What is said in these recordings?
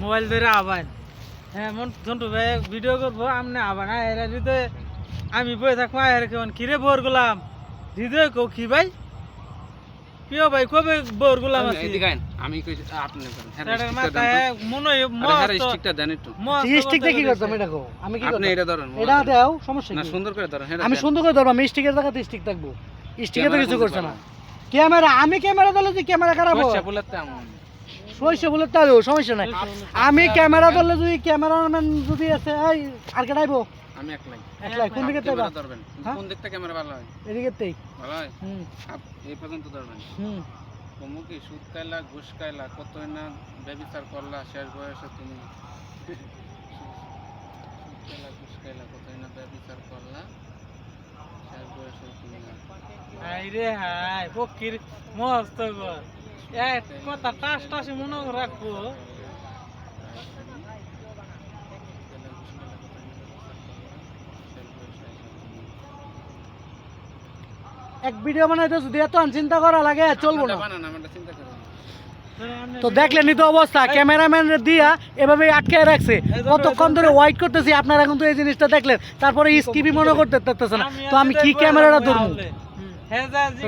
Mobile ধরে আবান হ্যাঁ মন ঝন্টু ভাই ভিডিও করব আমনে আবান হ্যাঁ এরা হৃদয় আমি বই থাকব এর কেমন? কিরে বোর গুলাম? হৃদয় কো কি ভাই? কিও ভাই কবে বোর গুলাম আছি আমি কই আপনি হ্যাঁ, এটার মাথায় মনে হয় আরে মস্ত- stickটা দেন একটু। স্টিকটা কি করতাম? এটা কো আমি কি আপনি এটা ধরেন, এটা দাও সমস্যা না কি? সুন্দর করে ধরেন হ্যাঁ, আমি। সুন্দর করে ধরবো স্টিকের জায়গাতে স্টিক থাকব। স্টিকে তো ক্যামেরা কিছু করছে না। ক্যামেরা আমি ক্যামেরা ক্যামেরা খারাপ সইছে বলে তার সমস্যা নাই আমি ক্যামেরা ধরলে যদি ক্যামেরাম্যান যদি আছে এই আর কেটাইবো আমি একলাই। একলাই কোন দিকে তাইবা ধরবেন। হ্যাঁ? কোন দিকটা ক্যামেরা ভালো হয়? এদিকে তেই ভালো হয়? হুম এই পর্যন্ত ধরবেন। হুম কমু কি সুদ খাইলা, ঘুষ খাইলা, কতই না ব্যভিচার করলা, শেষ বয়সে তুমি হাই রে হাই বকির মস্ত গো কথা টাস টাসে মনে রাখব। এক ভিডিও বানাইতে যদি এত চিন্তা করা লাগে চলবো না। বানান আমরা চিন্তা তো দেখলেনি তো অবস্থা ক্যামেরাম্যান দিয়া এভাবে আটকে রাখছে। কতক্ষণ ধরে ওয়াইট করতেছি আপনারা কিন্তু এই জিনিসটা দেখলেন। তারপরে স্কিপি মনে করতে পারতেছে না। তো আমি কি ক্যামেরাটা ধরবো? হ্যাঁ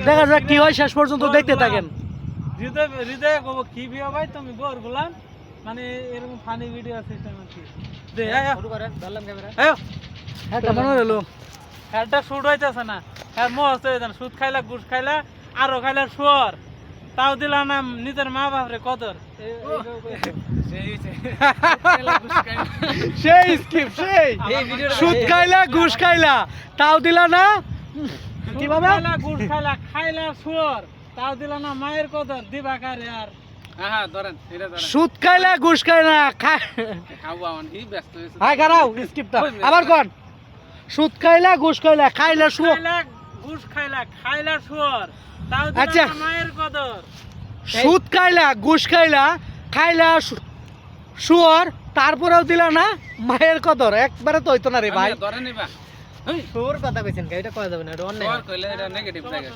দেখা যাক কি হয় শেষ পর্যন্ত দেখতে থাকেন। হৃদয় হৃদয় কব কি বিয়ে ভাই তুমি বোর গুলাম? মানে এরকম ফানি ভিডিও সিস্টেম আছে দে আয় শুরু করেন ধরলাম ক্যামেরা আয়। একটা মনে হলো? একটা শুট হইতেছে না। হ্যাঁ মস্ত হইতেছে সুদ খাইলা ঘুষ খাইলা আরও খাইলা শুয়ার। তাও দিলা না নিজের মা বাপরে কদর। সেই স্কিপ সেই সুদ খাইলা ঘুষ খাইলা তাও দিলা না? কীভাবে? খাইলা ঘুষ খাইলা খাইলা শুয়ার। তাও দিলা না মায়ের কদর দিবা কারে আর? হ্যাঁ হ্যাঁ ধরেন সুদ খাইলা ঘুষ খাইলা খাই খারাও স্কিপটা আবার কোন সুদ খাইলা ঘুষ খাইলা খাইলা শু খাইলা ঘুষ খাইলা খাইলা শুয়ার। তাও দিলা আচ্ছা। মায়ের কদর। সুদ খাইলা ঘুষ খাইলা খাইলা তারপরেও দিলা না মায়ের কদর। একবারে তো হইতো না রে ভাই। শুয়োর কথা কইছেন এটা কয়া যাবে না এটা সবার কইলে এটা নেগেটিভ লাগে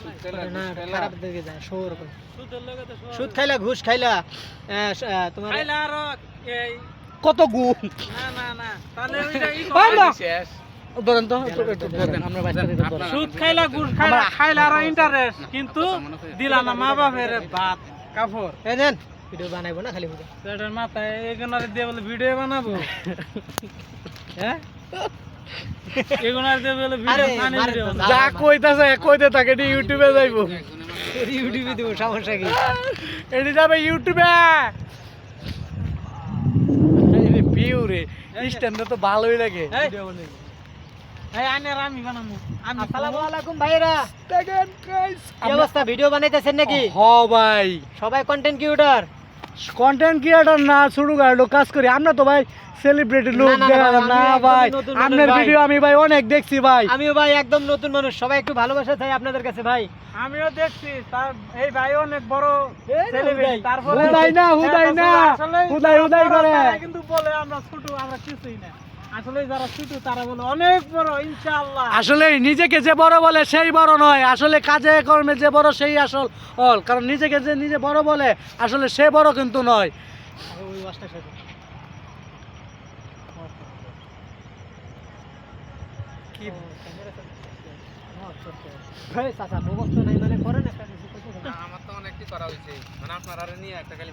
খাইলা। দিকে যায় শুয়োর সুদের লগে তো সুদ খাইলা ঘুষ খাইলা তোমার খাইলা আরও এই। কত গু না না না তাহলে ওইটা ই ভাই শেষ। ধরেন তো সুদ খাইলা ঘুষ খাইলা খাইলা আরও ইন্টারেস্ট কিন্তু দিলা না। মা বাপের ভাত কাপড়। এই নেন ভিডিও বানাইবো না খালি এটার মাথায় এগুনারে দিয়ে বলে ভিডিও বানাবো? হ্যাঁ? এগুনার দিয়ে বলে ভিডিও ফানি যা কইতাছে কইতে থাকে এটি ইউটিউবে যাইবো। ইউটিউবে দিব সমস্যা কি? এটি যাবে ইউটিউবে ভিউ রে স্ট্যান্ড তো ভালোই লাগে। ভিডিও বানাইতে। এই আনের আমি বানাবো আমি আসসালামু আলাইকুম ভাইরা দেখেন guys, কি অবস্থা? ভিডিও বানাইতেছেন নাকি? হ ভাই। সবাই কন্টেন্ট ক্রিয়েটর কন্টেন্ট ক্রিয়েটর না শুরু গাড়ো কাজ করি আমরা তো ভাই সেলিব্রিটি লোক না, না, ভাই, আপনার ভিডিও আমি ভাই অনেক দেখছি ভাই আমিও ভাই একদম নতুন মানুষ সবাই একটু ভালোবাসা চাই আপনাদের কাছে ভাই আমিও দেখছি তার এই ভাই অনেক বড় সেলিব্রিটি। তারপরে হুদাই না, হুদাই না। হুদাই, হুদাই করে। কিন্তু বলে আমরা ছোট আমরা কিছুই না আসলে যারা ছোট তারা বলে অনেক বড় ইনশাআল্লাহ। আসলে নিজেকে যে বড় বলে সেই বড় নয় আসলে কাজে কর্মে যে বড় সেই আসল অল। কারণ নিজেকে যে নিজে বড় বলে আসলে সে বড় কিন্তু নয়। মানে আমার তো অনেকটি করা হয়েছে। মানে আপনারা নিয়ে একটা